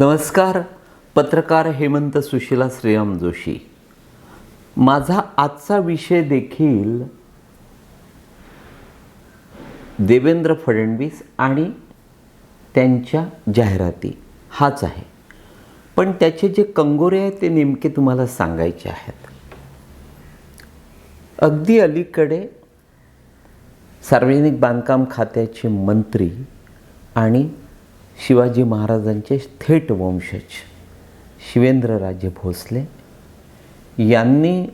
नमस्कार पत्रकार हेमंत सुशीला श्रीराम जोशी. माझा आजचा विषय देखील देवेंद्र फडणवीस आणि त्यांच्या जाहिराती हाच आहे. पण त्याचे जे कंगोरे आहेत ते नेमके तुम्हाला सांगायचे आहेत. अगदी अलीकडे सार्वजनिक बांधकाम खात्याचे मंत्री आणि शिवाजी महाराजांचे थेट वंशज शिवेंद्रराजे भोसले यांनी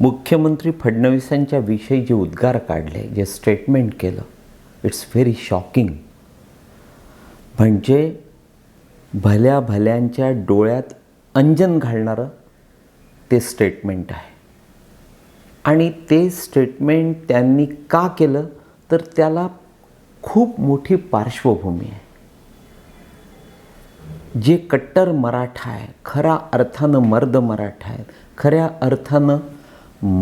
मुख्यमंत्री फडणवीसांच्या विषयी जे उद्गार काढले जे स्टेटमेंट केलं. इट्स व्हेरी शॉकिंग म्हणजे भल्या भल्यांच्या डोळ्यात अंजन घालणारं ते स्टेटमेंट आहे. आणि ते स्टेटमेंट त्यांनी का केलं? तर त्याला खूप मोठी पार्श्वभूमी आहे. जे कट्टर मराठा आहे खऱ्या अर्थानं मर्द मराठा आहेत खऱ्या अर्थानं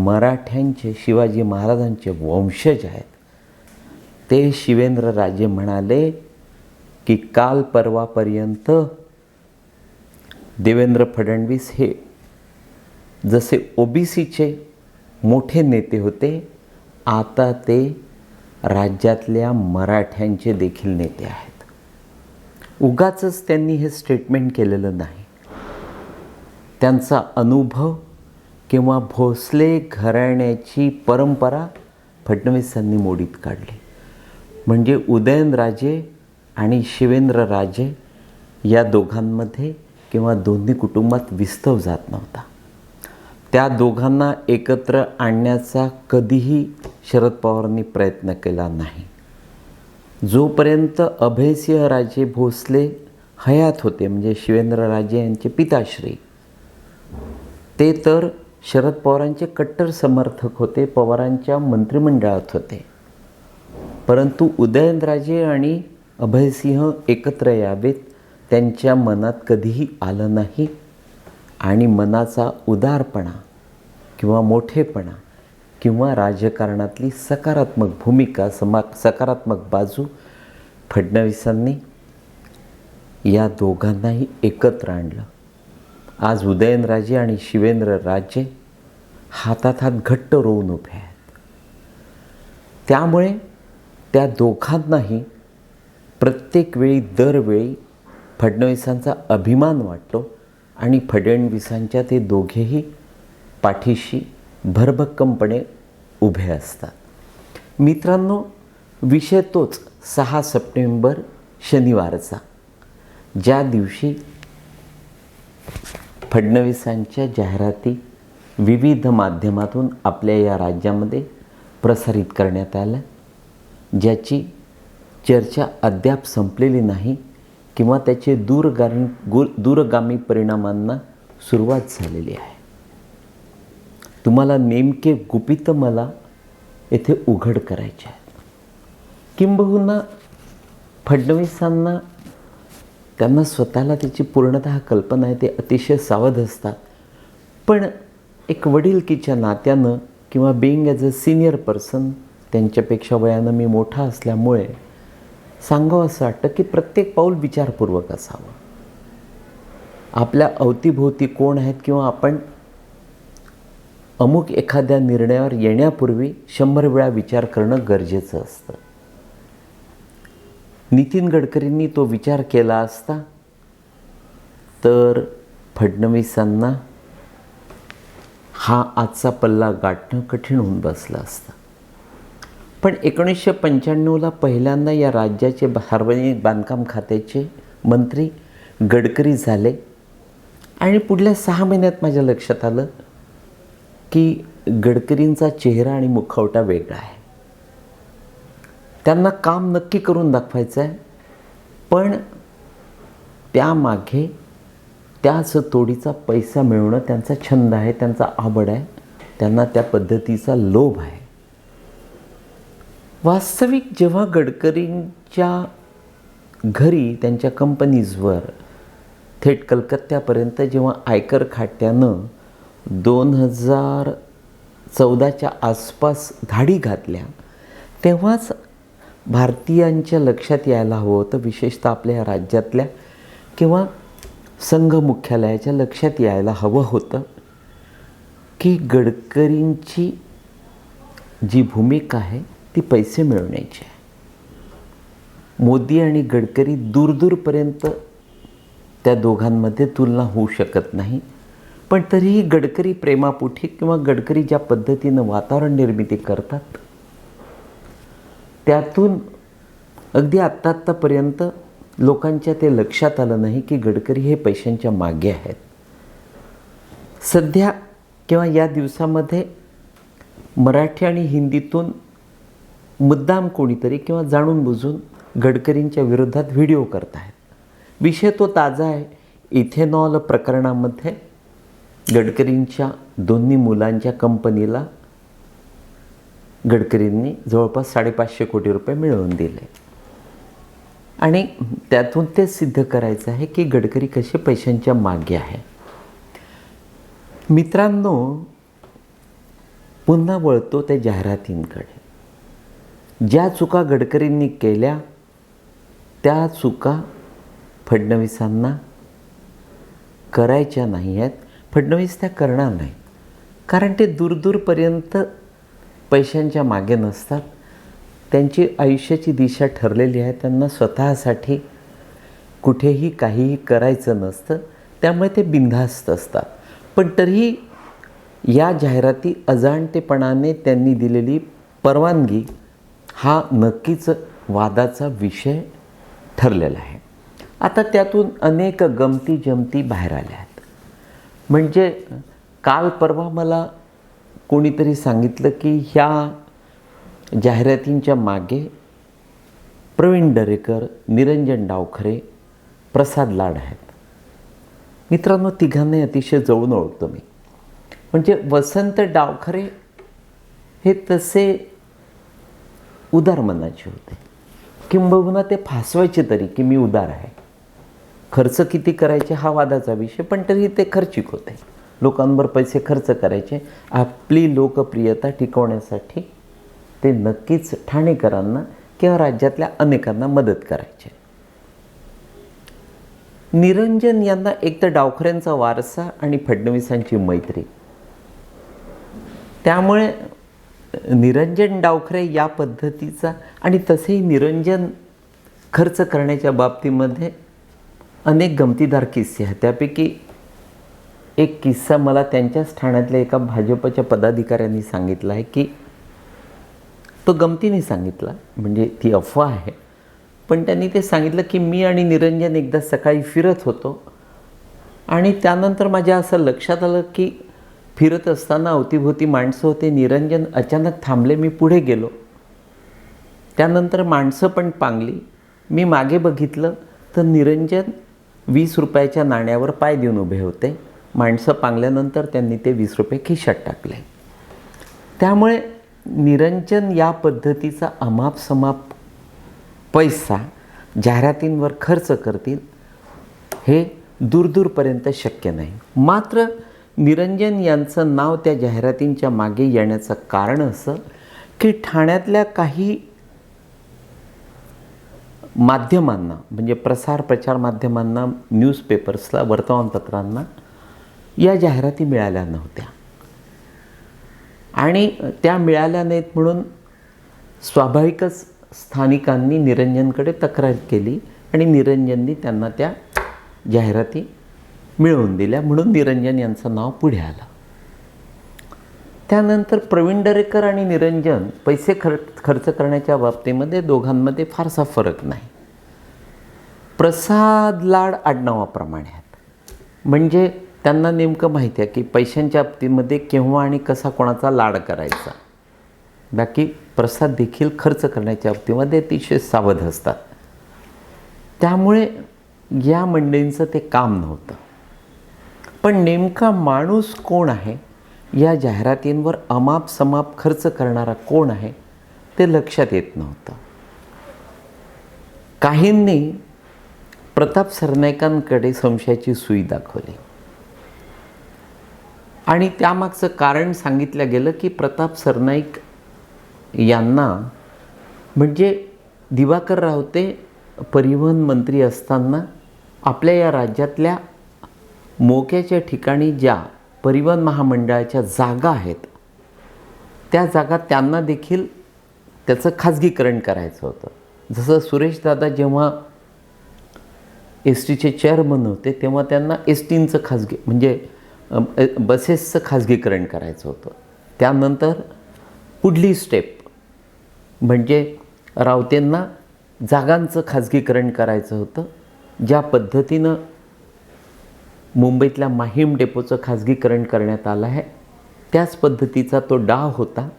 मराठ्यांचे शिवाजी महाराजांचे वंशज आहेत. ते शिवेंद्रराजे म्हणाले की काल परवापर्यंत देवेंद्र फडणवीस हे जसे ओबीसीचे मोठे नेते होते आता ते राज्यातल्या मराठ्यांचे देखील नेते आहेत. उगाच त्यांनी हे स्टेटमेंट केलेलं नाही. त्यांचा अनुभव किंवा भोसले घराण्याची परंपरा फडणवीसांनी मोडीत काढली. म्हणजे उदयनराजे आणि शिवेंद्रराजे या दोघांमध्ये किंवा दोन्ही कुटुंबात विस्तव जात नव्हता. त्या दोघांना एकत्र आणण्याचा कधीही शरद पवारांनी प्रयत्न केला नाही. जोपर्यंत अभयसिंहराजे भोसले हयात होते म्हणजे शिवेंद्रराजे यांचे पिताश्री ते तर शरद पवारांचे कट्टर समर्थक होते पवारांच्या मंत्रिमंडळात होते. परंतु उदयनराजे आणि अभयसिंह एकत्र यावेत त्यांच्या मनात कधीही आलं नाही. आणि मनाचा उदारपणा किंवा मोठेपणा किंवा राजकारणातली सकारात्मक भूमिका समा सकारात्मक बाजू फडणवीसांनी या दोघांनाही एकत्र आणलं. आज उदयनराजे आणि शिवेंद्र राजे हातात हात घट्ट रोवून उभे आहेत. त्यामुळे त्या दोघांनाही प्रत्येक वेळी दरवेळी फडणवीसांचा अभिमान वाटतो आणि फडणवीसांच्या ते दोघेही पाठीशी भरभक्कमपणे उभे असतात. मित्रांनो विषय तोच सहा सप्टेंबर शनिवारचा ज्या दिवशी फडणवीसांच्या जाहिराती विविध माध्यमातून आपल्या या राज्यामध्ये प्रसारित करण्यात आल्या ज्याची चर्चा अद्याप संपलेली नाही किंवा त्याचे दूरगामी गु दूरगामी परिणामांना सुरुवात झालेली आहे. तुम्हाला नेमके गुपित मला येथे उघड करायचे आहेत. किंबहुना फडणवीसांना त्यांना स्वतःला त्याची पूर्णतः कल्पना आहे ते अतिशय सावध असतात. पण एक वडीलकीच्या नात्यानं किंवा being as a senior person त्यांच्यापेक्षा वयानं मी मोठा असल्यामुळे सांगावं असं वाटतं की प्रत्येक पाऊल विचारपूर्वक असावं. आपल्या अवतीभोवती कोण आहेत किंवा आपण अमुक एखाद्या निर्णयावर येण्यापूर्वी शंभर वेळा विचार करणं गरजेचं असतं. नितीन गडकरींनी तो विचार केला असता तर फडणवीसांना हा आजचा पल्ला गाठणं कठीण होऊन बसलं असतं. पण एकोणीसशे पंच्याण्णवला पहिल्यांदा या राज्याचे सार्वजनिक बांधकाम खात्याचे मंत्री गडकरी झाले आणि पुढल्या सहा महिन्यात माझ्या लक्षात आलं की गडकरींचा चेहरा आणि मुखवटा वेगळा आहे. त्यांना काम नक्की करून दाखवायचं आहे पण त्यामागे त्याच तोडीचा पैसा मिळवणं त्यांचा छंद आहे त्यांचा आवड आहे त्यांना त्या पद्धतीचा लोभ आहे. वास्तविक जेव्हा गडकरींच्या घरी त्यांच्या कंपनीजवर थेट कलकत्त्यापर्यंत जेव्हा आयकर खात्यानं दोन हजार चौदाच्या आसपास धाडी घातल्या. तेव्हाच भारतीयांच्या लक्षात यायला हवं होतं विशेषतः आपल्या राज्यातल्या किंवा संघ मुख्यालयाच्या लक्षात यायला हवं होतं की गडकरींची जी भूमिका आहे ती पैसे मिळवण्याची आहे. मोदी आणि गडकरी दूरदूरपर्यंत त्या दोघांमध्ये तुलना होऊ शकत नाही. पण तरीही गडकरी प्रेमापोटी किंवा गडकरी ज्या पद्धतीनं वातावरण निर्मिती करतात त्यातून अगदी आत्ता आत्तापर्यंत लोकांच्या ते लक्षात आलं नाही की गडकरी हे पैशांच्या मागे आहेत. सध्या किंवा या दिवसामध्ये मराठी आणि हिंदीतून मुद्दाम कोणीतरी किंवा जाणून बुजून गडकरींच्या विरोधात व्हिडिओ करत आहेत विषय तो ताजा आहे. इथेनॉल प्रकरणामध्ये गडकरींच्या दोन्ही मुलांच्या कंपनीला गडकरींनी जवळपास साडेपाचशे कोटी रुपये मिळवून दिले. आणि त्यातून ते सिद्ध करायचं आहे की गडकरी कसे पैशांच्या मागे आहे. मित्रांनो पुन्हा वळतो त्या जाहिरातींकडे. ज्या चुका गडकरींनी केल्या त्या चुका फडणवीसांना करायच्या नाही आहेत. फडणवीस त्या करणार नाही. कारण ते दूरदूरपर्यंत पैशांच्या मागे नसतात. त्यांची आयुष्याची दिशा ठरलेली आहे. त्यांना स्वतःसाठी कुठेही काहीही करायचं नसतं. त्यामुळे ते बिनधास्त असतात. पण तरीही या जाहिराती अजाणतेपणाने त्यांनी दिलेली परवानगी हा नक्कीच वादाचा विषय ठरलेला आहे. आता त्यातून अनेक गमती जमती बाहेर आल्या आहेत. म्हणजे काल परवा मला कोणीतरी सांगितलं की ह्या जाहिरातींच्या मागे प्रवीण दरेकर निरंजन डावखरे प्रसाद लाड आहेत. मित्रांनो तिघांनाही अतिशय जवळून ओळखतो मी. म्हणजे वसंत डावखरे हे तसे उदार मनाचे होते. किंबहुना ते फासवायचे तरी की मी उदार आहे. खर्च किती करायचे हा वादाचा विषय पण तरी ते खर्चिक होते. लोकांवर पैसे खर्च करायचे. आपली लोकप्रियता टिकवण्यासाठी ते नक्कीच ठाणेकरांना किंवा राज्यातल्या अनेकांना मदत करायचे. निरंजन यांना एक तर डावखऱ्यांचा वारसा आणि फडणवीसांची मैत्री. त्यामुळे निरंजन डावखरे या पद्धतीचा आणि तसेही निरंजन खर्च करण्याच्या बाबतीमध्ये अनेक गमतीदार किस्से आहेत. त्यापैकी एक किस्सा मला त्यांच्याच ठाण्यातल्या एका भाजपच्या पदाधिकाऱ्यांनी सांगितला आहे की तो गमतीने सांगितला म्हणजे ती अफवा आहे. पण त्यांनी ते सांगितलं की मी आणि निरंजन एकदा सकाळी फिरत होतो आणि त्यानंतर माझ्या असं लक्षात आलं की फिरत असताना अवतीभोवती माणसं होते. निरंजन अचानक थांबले मी पुढे गेलो. त्यानंतर माणसं पण पांगली. मी मागे बघितलं तर निरंजन वीस रुपयाच्या नाण्यावर पाय देऊन उभे होते. माणसं पांगल्यानंतर त्यांनी ते वीस रुपये खिशात टाकले. त्यामुळे निरंजन या पद्धतीचा अमाप समाप पैसा जाहिरातींवर खर्च करतील हे दूरदूरपर्यंत शक्य नाही. मात्र निरंजन यांचं नाव त्या जाहिरातींच्या मागे येण्याचं कारण असं की ठाण्यातल्या काही माध्यमांना म्हणजे प्रसार प्रचार माध्यमांना न्यूजपेपर्सला वर्तमानपत्रांना या जाहिराती मिळाल्या नव्हत्या. आणि त्या मिळाल्या नाहीत म्हणून स्वाभाविकच स्थानिकांनी निरंजनकडे तक्रार केली आणि निरंजननी त्यांना त्या जाहिराती मिळवून दिल्या म्हणून निरंजन यांचं नाव पुढे आलं. त्यानंतर प्रवीण दरेकर आणि निरंजन पैसे खर्च खर्च करण्याच्या बाबतीमध्ये दोघांमध्ये फारसा फरक नाही. प्रसाद लाड आडनावाप्रमाणे आहेत. म्हणजे त्यांना नेमकं माहिती आहे की पैशांच्या बाबतीमध्ये केव्हा आणि कसा कोणाचा लाड करायचा. बाकी प्रसाद देखील खर्च करण्याच्या बाबतीमध्ये अतिशय सावध असतात. त्यामुळे या मंडळींचं ते काम नव्हतं. पण नेमका माणूस कोण आहे या जाहिरातींवर अमाप समाप खर्च करणारा कोण आहे ते लक्षात येत नव्हतं. काहींनी प्रताप सरनाईकांकडे संशयाची सुई दाखवली. आणि त्यामागचं कारण सांगितलं गेलं की प्रताप सरनाईक यांना म्हणजे दिवाकर रावते परिवहन मंत्री असताना आपल्या या राज्यातल्या मोक्याच्या ठिकाणी ज्या परिवहन महामंडळाच्या जागा आहेत. त्या जागा त्यांना देखील त्याचं खाजगीकरण करायचं होतं. जसं सुरेशदादा जेव्हा एस टीचे चेअरमन होते तेव्हा त्यांना एस टींचं खाजगी म्हणजे बसेसचं खाजगीकरण करायचं होतं. त्यानंतर पुढली स्टेप म्हणजे रावतेंना जागांचं खाजगीकरण करायचं होतं ज्या पद्धतीनं मुंबईतल्या माहीम डेपोचं खाजगीकरण करण्यात आलं आहे. त्याच पद्धतीचा तो डाव होता.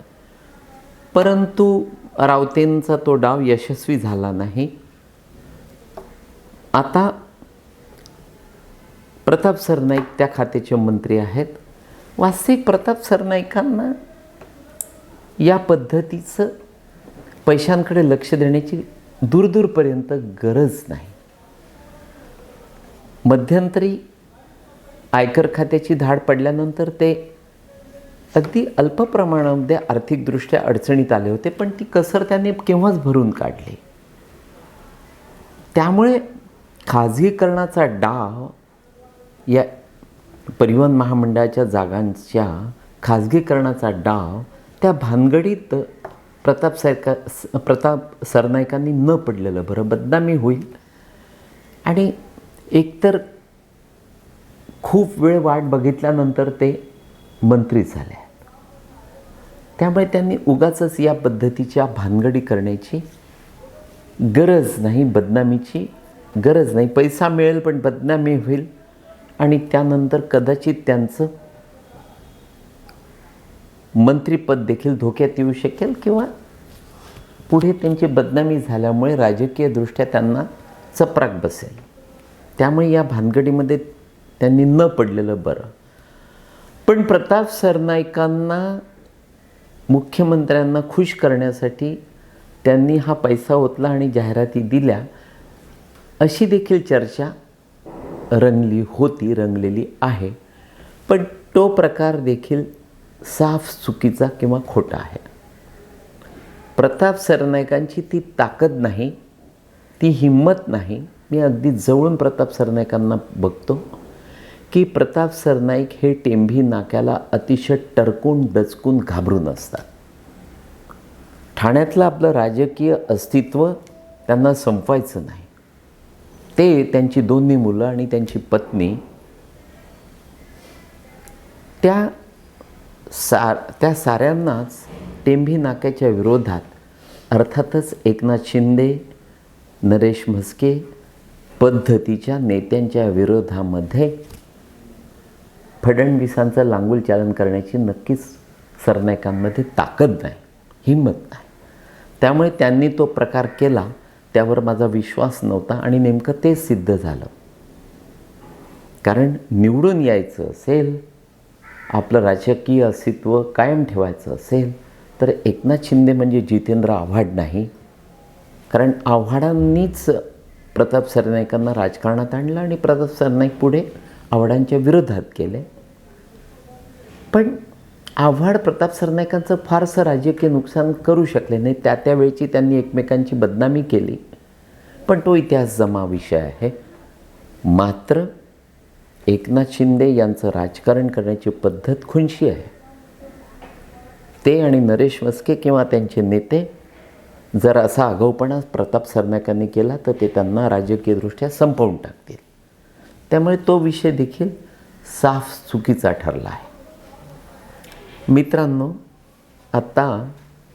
परंतु रावतेंचा तो डाव यशस्वी झाला नाही. आता प्रताप सरनाईक त्या खात्याचे मंत्री आहेत. वास्तविक प्रताप सरनाईकांना या पद्धतीचं पैशांकडे लक्ष देण्याची दूरदूरपर्यंत गरज नाही. मध्यंतरी आयकर खात्याची धाड पडल्यानंतर ते अगदी अल्प प्रमाणामध्ये आर्थिकदृष्ट्या अडचणीत आले होते पण ती कसर त्याने केव्हाच भरून काढली? त्यामुळे खाजगीकरणाचा डाव या परिवहन महामंडळाच्या जागांच्या खाजगीकरणाचा डाव त्या भानगडीत प्रताप सरका प्रताप सरनाईकांनी न पडलेलं बरं बदनामी होईल. आणि एकतर खूप वेळ वाट बघितल्यानंतर ते मंत्री झाले. आहेत त्यामुळे त्यांनी उगाचच या पद्धतीच्या भानगडी करण्याची गरज नाही बदनामीची गरज नाही. पैसा मिळेल पण बदनामी होईल. आणि त्यानंतर कदाचित त्यांचं मंत्रीपद देखील धोक्यात येऊ शकेल किंवा पुढे त्यांची बदनामी झाल्यामुळे राजकीयदृष्ट्या त्यांना चपराक बसेल. त्यामुळे या भानगडीमध्ये त्यांनी न पडलेलं बरं. पण प्रताप सरनाईकांना मुख्यमंत्र्यांना खुश करण्यासाठी त्यांनी हा पैसा ओतला आणि जाहिराती दिल्या. अशी देखील चर्चा रंगली होती रंगलेली आहे. पण तो प्रकार देखील साफ चुकीचा किंवा खोटा आहे. प्रताप सरनाईकांची ती ताकद नाही ती हिंमत नाही. मी अगदी जवळून प्रताप सरनाईकांना बघतो. की प्रताप सरनाईक हे टेंभी नाक्याला अतिशय टरकून डचकून घाबरून असतात. ठाण्यातलं आपलं राजकीय अस्तित्व त्यांना संपवायचं नाही. ते त्यांची दोन्ही मुलं आणि त्यांची पत्नी त्या सार त्या साऱ्यांनाच टेंभी नाक्याच्या विरोधात अर्थातच एकनाथ शिंदे नरेश म्हस्के पद्धतीच्या नेत्यांच्या विरोधामध्ये फडणवीसांचं लांगुल चालन करण्याची नक्कीच सरनाईकांमध्ये ताकद नाही हिंमत नाही. त्यामुळे त्यांनी तो प्रकार केला त्यावर माझा विश्वास नव्हता आणि नेमकं ते सिद्ध झालं. कारण निवडून यायचं असेल आपलं राजकीय अस्तित्व कायम ठेवायचं असेल तर एकनाथ शिंदे म्हणजे जितेंद्र आव्हाड नाही. कारण आव्हाडांनीच प्रताप सरनाईकांना राजकारणात आणलं आणि प्रताप सरनाईक पुढे आव्हाडांच्या विरोधात केले पण आव्हाड प्रताप सरनाईकांचं फारसं राजकीय नुकसान करू शकले नाही. त्या त्यावेळची त्यांनी एकमेकांची बदनामी केली. पण तो इतिहास जमा विषय आहे. मात्र एकनाथ शिंदे यांचं राजकारण करण्याची पद्धत खुनशी आहे. ते आणि नरेश मस्के किंवा त्यांचे नेते जर असा आगाऊपणा प्रताप सरनाईकांनी केला तर ते त्यांना राजकीयदृष्ट्या संपवून टाकतील. त्यामुळे तो विषय देखील साफ चुकीचा ठरला आहे. मित्रांनो आत्ता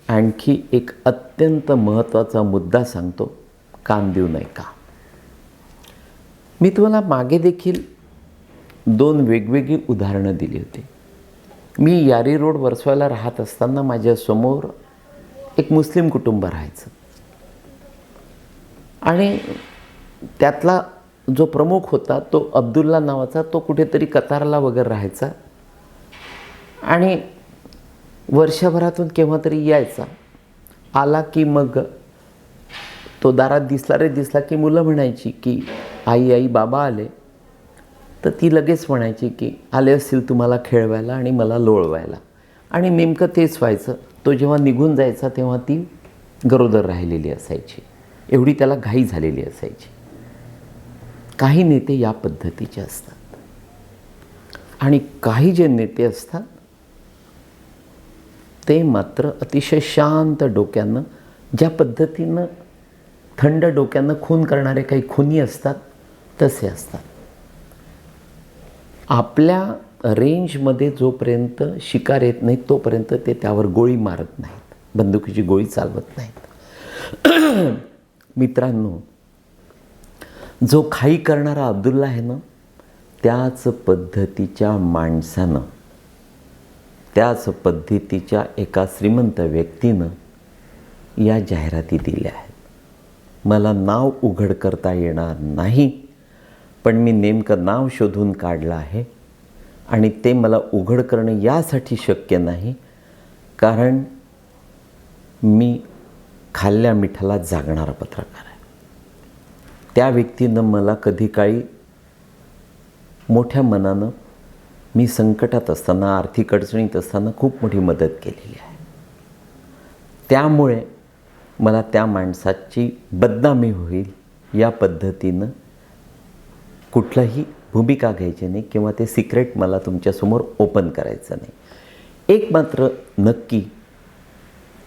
आणखी एक अत्यंत महत्त्वाचा मुद्दा सांगतो कान देऊ नये का? मी तुम्हाला मागे देखील दोन वेगवेगळी उदाहरणं दिली होती. मी यारी रोड वर्सवायला राहत असताना माझ्यासमोर एक मुस्लिम कुटुंब राहायचं. आणि त्यातला जो प्रमुख होता तो अब्दुल्ला नावाचा तो कुठेतरी कतारला वगैरे राहायचा. आणि वर्षभरातून केव्हा तरी यायचा. आला की मग तो दारात दिसला रे दिसला की मुलं म्हणायची की आई आई बाबा आले. तर ती लगेच म्हणायची की आले असतील तुम्हाला खेळवायला आणि मला लोळवायला. आणि नेमकं तेच व्हायचं. तो जेव्हा निघून जायचा तेव्हा ती गरोदर राहिलेली असायची. एवढी त्याला घाई झालेली असायची. काही नेते या पद्धतीचे असतात. आणि काही जे नेते असतात ते मात्र अतिशय शांत डोक्यानं ज्या पद्धतीनं थंड डोक्यानं खून करणारे काही खुनी असतात तसे असतात. आपल्या रेंजमध्ये जोपर्यंत शिकार येत नाही तोपर्यंत ते त्यावर गोळी मारत नाहीत बंदुकीची गोळी चालवत नाहीत. मित्रांनो जो खाई करणारा अब्दुल्ला आहे ना त्याच पद्धतीच्या माणसानं त्याच पद्धतीच्या एका श्रीमंत व्यक्तीनं या जाहिराती दिल्या आहेत. मला नाव उघड करता येणार नाही पण मी नेमकं नाव शोधून काढलं आहे आणि ते मला उघड करणं यासाठी शक्य नाही कारण मी खाल्ल्या मिठाला जागणारा पत्रकार आहे. त्या व्यक्तीनं मला कधी काळी मोठ्या मनानं मी संकटात असताना आर्थिक अडचणीत असताना खूप मोठी मदत केलेली आहे. त्यामुळे मला त्या माणसाची बदनामी होईल या पद्धतीनं कुठलाही भूमिका घ्यायची नाही किंवा ते सिक्रेट मला तुमच्यासमोर ओपन करायचं नाही. एक मात्र नक्की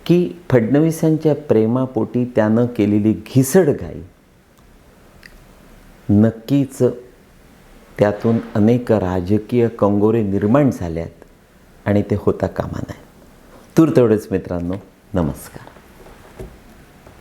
की फडणवीसांच्या प्रेमापोटी त्यानं केलेली घिसडघाई नक्कीच त्यातून अनेक राजकीय कंगोरे निर्माण झाल्यात आणि ते होता कामा नाही. तूर तेवढेच मित्रांनो. नमस्कार.